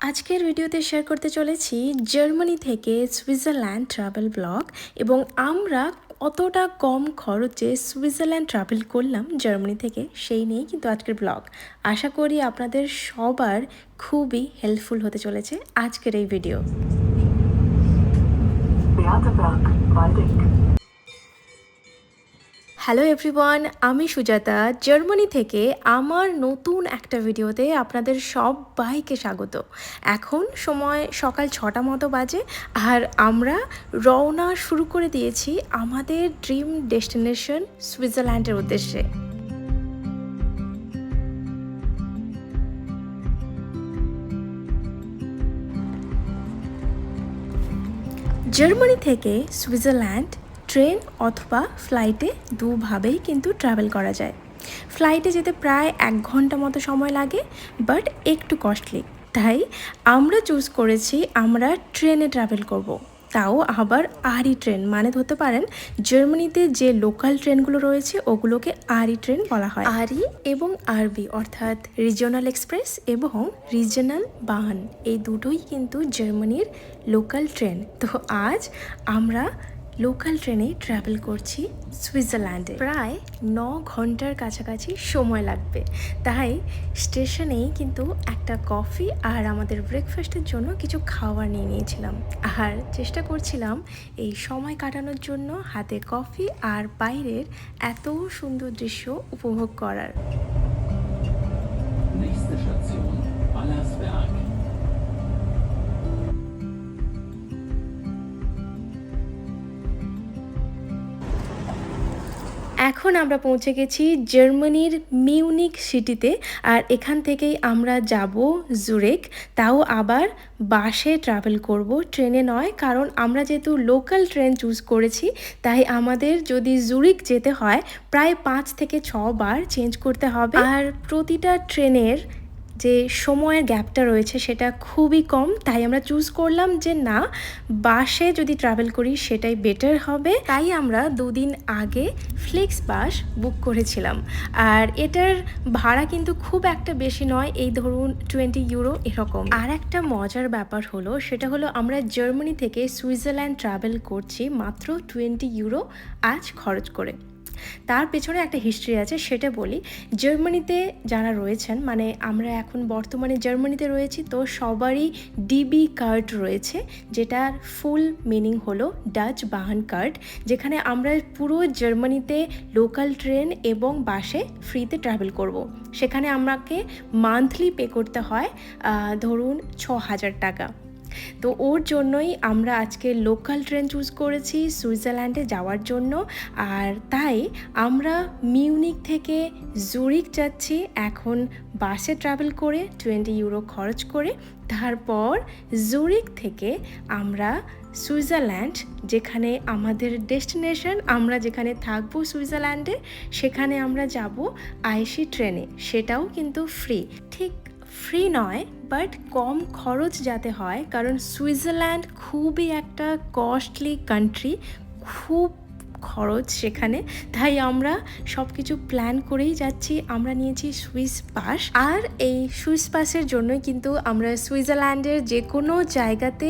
আজকের ভিডিওতে শেয়ার করতে চলেছি জার্মানি থেকে সুইজারল্যান্ড ট্রাভেল ব্লগ এবং আমরা কতটা কম খরচে সুইজারল্যান্ড ট্রাভেল করলাম জার্মানি থেকে সেই নিয়েই কিন্তু আজকের ব্লগ আশা করি আপনাদের সবার খুবই হেল্পফুল হতে চলেছে আজকের এই ভিডিও. হ্যালো এভরিওয়ান আমি সুজাতা জার্মানি থেকে আমার নতুন একটা ভিডিওতে আপনাদের সবাইকে স্বাগত। এখন সময় সকাল ছটা মতো বাজে আর আমরা রওনা শুরু করে দিয়েছি আমাদের ড্রিম ডেস্টিনেশন সুইজারল্যান্ডের উদ্দেশ্যে। জার্মানি থেকে সুইজারল্যান্ড ট্রেন অথবা ফ্লাইটে দুভাবেই কিন্তু ট্রাভেল করা যায়। ফ্লাইটে যেতে প্রায় এক ঘণ্টা মতো সময় লাগে বাট একটু কস্টলি তাই আমরা চুজ করেছি আমরা ট্রেনে ট্রাভেল করব। তাও আবার আরই ট্রেন মানে ধরতে পারেন জার্মানিতে যে লোকাল ট্রেনগুলো রয়েছে, ওগুলোকে আরই ট্রেন বলা হয়। আরই এবং আরবি, অর্থাৎ রিজিওনাল এক্সপ্রেস এবং রিজিওনাল বাহন। এই দুটোই কিন্তু জার্মানির লোকাল ট্রেন তো আজ আমরা লোকাল ট্রেনে ট্রাভেল করছি সুইজারল্যান্ডে প্রায় ন ঘণ্টার কাছাকাছি সময় লাগবে। তাই স্টেশনেই কিন্তু একটা কফি আর আমাদের ব্রেকফাস্টের জন্য কিছু খাবার নিয়ে নিয়েছিলাম। আর চেষ্টা করছিলাম এই সময় কাটানোর জন্য হাতে কফি আর বাইরের এত সুন্দর দৃশ্য উপভোগ করার। এখন আমরা পৌঁছে গেছি জার্মানির মিউনিক সিটিতে আর এখান থেকেই আমরা যাব জুরেক। তাও আবার বাসে ট্রাভেল করব, ট্রেনে নয়, কারণ আমরা যেহেতু লোকাল ট্রেন চুজ করেছি, তাই আমাদের যদি জুরিক যেতে হয়, প্রায় পাঁচ থেকে ছ বার চেঞ্জ করতে হবে। আর প্রতিটা ট্রেনের যে সময়ের গ্যাপটা রয়েছে সেটা খুবই কম, তাই আমরা চুজ করলাম যে না, বাসে যদি ট্রাভেল করি সেটাই বেটার হবে। তাই আমরা দুদিন আগে ফ্লেক্স বাস বুক করেছিলাম। আর এটার ভাড়া কিন্তু খুব একটা বেশি নয়, এই ধরুন টোয়েন্টি ইউরো এরকম। আর একটা মজার ব্যাপার হলো, সেটা হলো আমরা জার্মানি থেকে সুইজারল্যান্ড ট্রাভেল করছি মাত্র টোয়েন্টি ইউরো আজ খরচ করে। তার পেছনে একটা হিস্ট্রি আছে, সেটা বলি জার্মানিতে যারা রয়েছেন মানে আমরা এখন বর্তমানে জার্মানিতে রয়েছি, তো সবারই ডিবি কার্ড রয়েছে, যেটার ফুল মিনিং হলো ডাচ বাহান কার্ড যেখানে আমরা পুরো জার্মানিতে লোকাল ট্রেন এবং বাসে ফ্রিতে ট্রাভেল করব। সেখানে আমাকে মান্থলি পে করতে হয় ধরুন ছ হাজার টাকা তো ওর জন্যই আমরা আজকে লোকাল ট্রেন চুজ করেছি সুইজারল্যান্ডে যাওয়ার জন্য। আর তাই আমরা মিউনিক থেকে জুরিক যাচ্ছি এখন বাসে ট্রাভেল করে টোয়েন্টি ইউরো খরচ করে। তারপর জুরিক থেকে আমরা সুইজারল্যান্ড, যেখানে আমাদের ডেস্টিনেশন আমরা যেখানে থাকব সুইজারল্যান্ডে, সেখানে আমরা যাব আইসি ট্রেনে সেটাও কিন্তু ফ্রি ঠিক ফ্রি নয় বাট কম খরচ যাতে হয়, কারণ সুইজারল্যান্ড খুবই একটা কস্টলি কান্ট্রি খুব খরচ সেখানে, তাই আমরা সব কিছু প্ল্যান করেই যাচ্ছি, আমরা নিয়েছি সুইস পাস, আর এই সুইস পাসের জন্যই কিন্তু আমরা সুইজারল্যান্ডের যে কোনো জায়গাতে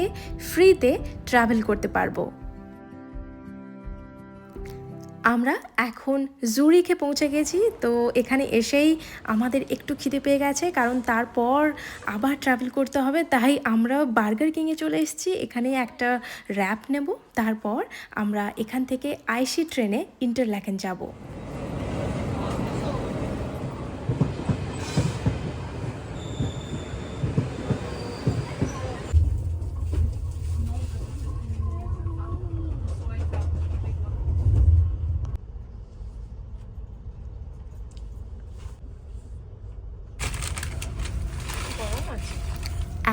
ফ্রিতে ট্রাভেল করতে পারব। আমরা এখন জুরিখে পৌঁছে গেছি, তো এখানে এসেই আমাদের একটু খিদে পেয়ে গেছে, কারণ তারপর আবার ট্রাভেল করতে হবে, তাই আমরা বার্গার কিংয়ে চলে এসেছি, এখানে একটা র্যাপ নেব, তারপর আমরা এখান থেকে আইসি ট্রেনে ইন্টারল্যাকেন যাব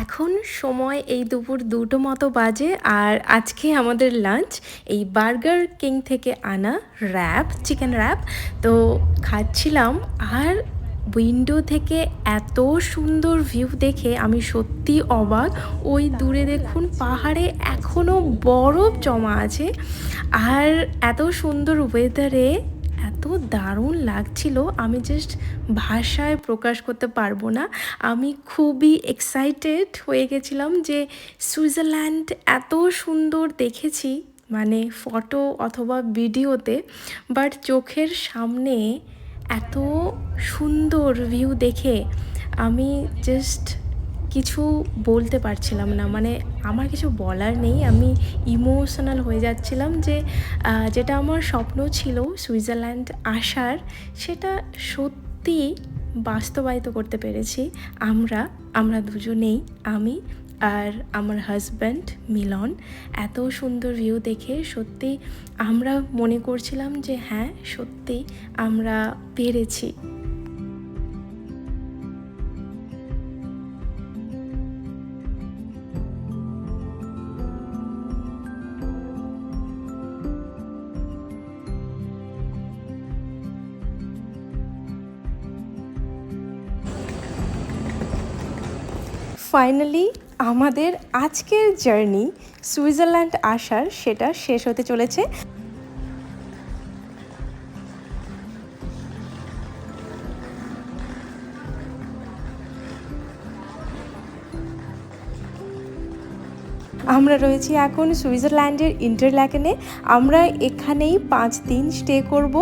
এখন সময় এই দুপুর দুটো মতো বাজে আর আজকে আমাদের লাঞ্চ এই বার্গার কিং থেকে আনা র্যাপ চিকেন র্যাপ তো খাচ্ছিলাম আর উইন্ডো থেকে এত সুন্দর ভিউ দেখে আমি সত্যি অবাক। ওই দূরে দেখুন পাহাড়ে এখনও বরফ জমা আছে। আর এত সুন্দর ওয়েদারে এত দারুণ লাগছিল, আমি জাস্ট ভাষায় প্রকাশ করতে পারব না। আমি খুবই এক্সাইটেড হয়ে গেছিলাম যে সুইজারল্যান্ড এত সুন্দর দেখেছি মানে ফটো অথবা ভিডিওতে বাট চোখের সামনে এত সুন্দর ভিউ দেখে আমি জাস্ট কিছু বলতে পারছিলাম না। মানে আমার কিছু বলার নেই। আমি ইমোশনাল হয়ে যাচ্ছিলাম যে যেটা আমার স্বপ্ন ছিল সুইজারল্যান্ড আসার, সেটা সত্যি বাস্তবায়িত করতে পেরেছি। আমরা আমরা দুজনেই, আমি আর আমার হাজব্যান্ড মিলন। এত সুন্দর ভিউ দেখে সত্যি আমরা মনে করছিলাম যে হ্যাঁ সত্যি আমরা পেরেছি। ফাইনালি আমাদের আজকের জার্নি সুইজারল্যান্ড আসার, সেটা শেষ হতে চলেছে। আমরা রয়েছি এখন সুইজারল্যান্ডের ইন্টারল্যাকেনে। আমরা এখানেই পাঁচ দিন স্টে করব।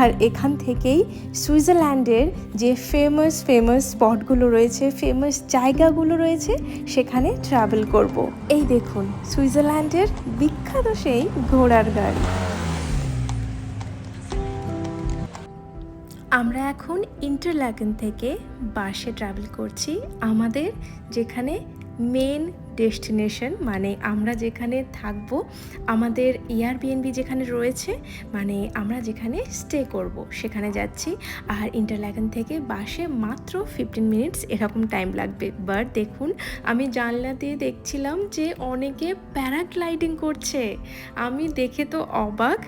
আর এখান থেকেই সুইজারল্যান্ডের যে ফেমাস ফেমাস স্পটগুলো রয়েছে ফেমাস জায়গাগুলো রয়েছে, সেখানে ট্রাভেল করব। এই দেখুন, সুইজারল্যান্ডের বিখ্যাত সেই ঘোড়ার গাড়ি। আমরা এখন ইন্টারল্যাগন থেকে বাসে ট্রাভেল করছি। আমাদের যেখানে মেন ডেস্টিনেশন মানে আমরা যেখানে থাকব, আমাদের এয়ারবিএনবি যেখানে রয়েছে মানে আমরা যেখানে স্টে করব, সেখানে যাচ্ছি। আর ইন্টারল্যাকেন থেকে বাসে মাত্র ফিফটিন মিনিটস এরকম টাইম লাগবে। বাট দেখুন, আমি জানলা দিয়ে দেখছিলাম যে অনেকে প্যারাগ্লাইডিং করছে। আমি দেখে তো অবাক।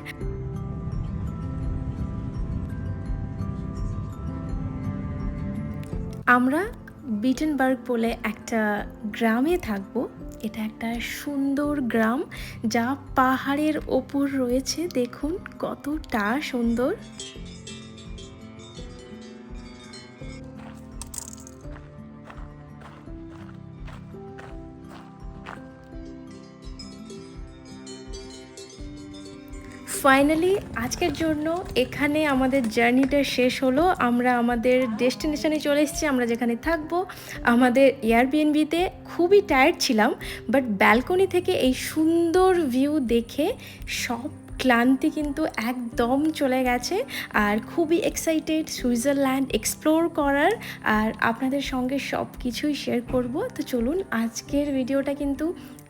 আমরা বিটেনবার্গ বলে একটা গ্রামে থাকব। এটা একটা সুন্দর গ্রাম যা পাহাড়ের ওপর রয়েছে। দেখুন কতটা সুন্দর। ফাইনালি আজকের জন্য এখানে আমাদের জার্নিটা শেষ হলো। আমরা আমাদের ডেস্টিনেশনে চলে এসেছি, আমরা যেখানে থাকব। আমাদের এয়ারবিএনবিতে খুবই টায়ার্ড ছিলাম বাট ব্যালকনি থেকে এই সুন্দর ভিউ দেখে সব ক্লান্তি কিন্তু একদম চলে গেছে। আর খুবই এক্সাইটেড সুইজারল্যান্ড এক্সপ্লোর করার, আর আপনাদের সঙ্গে সব কিছুই শেয়ার করব। তো চলুন, আজকের ভিডিওটা কিন্তু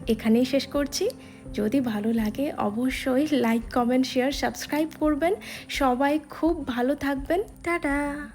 এখানেই শেষ করছি। যদি ভালো লাগে অবশ্যই লাইক কমেন্ট শেয়ার সাবস্ক্রাইব করবেন। সবাই খুব ভালো থাকবেন। টাটা!